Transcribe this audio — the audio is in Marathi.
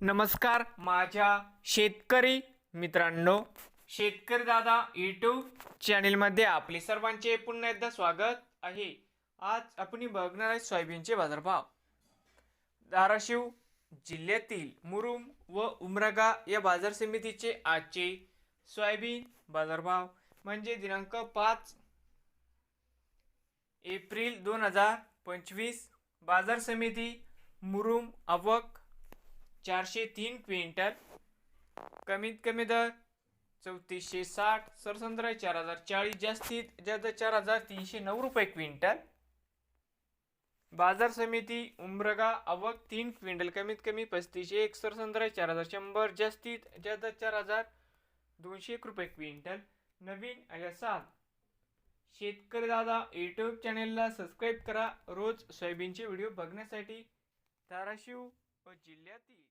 नमस्कार माझ्या शेतकरी मित्रांनो शेतकरी दादा यूट्यूब चॅनेलमध्ये आपले सर्वांचे पुन्हा एकदा स्वागत आहे. आज आपण बघणार आहे सोयाबीनचे बाजारभाव. धाराशिव जिल्ह्यातील मुरुम व उमरगा या बाजार समितीचे आजचे सोयाबीन बाजारभाव म्हणजे दिनांक पाच एप्रिल दोन हजार पंचवीस बाजार समिती मुरुम आवक चारशे तीन क्विंटल. कमीत कमी दर चौतीसशे साठ सरसंद्रा चार हजार चाळीस जास्तीत जास्त चार हजार तीनशे नऊ रुपये क्विंटल. बाजार समिती उमरगा आवक तीन क्विंटल कमीत कमी पस्तीसशे एक सरसंद्रा चार हजार शंभर जास्तीत जास्त चार हजार दोनशे एक रुपये क्विंटल. नवीन असाल शेतकरी दादा यूट्यूब चॅनेलला सबस्क्राईब करा. रोज सोयाबीनचे व्हिडिओ बघण्यासाठी. धाराशिव. व जिल्ह्यातील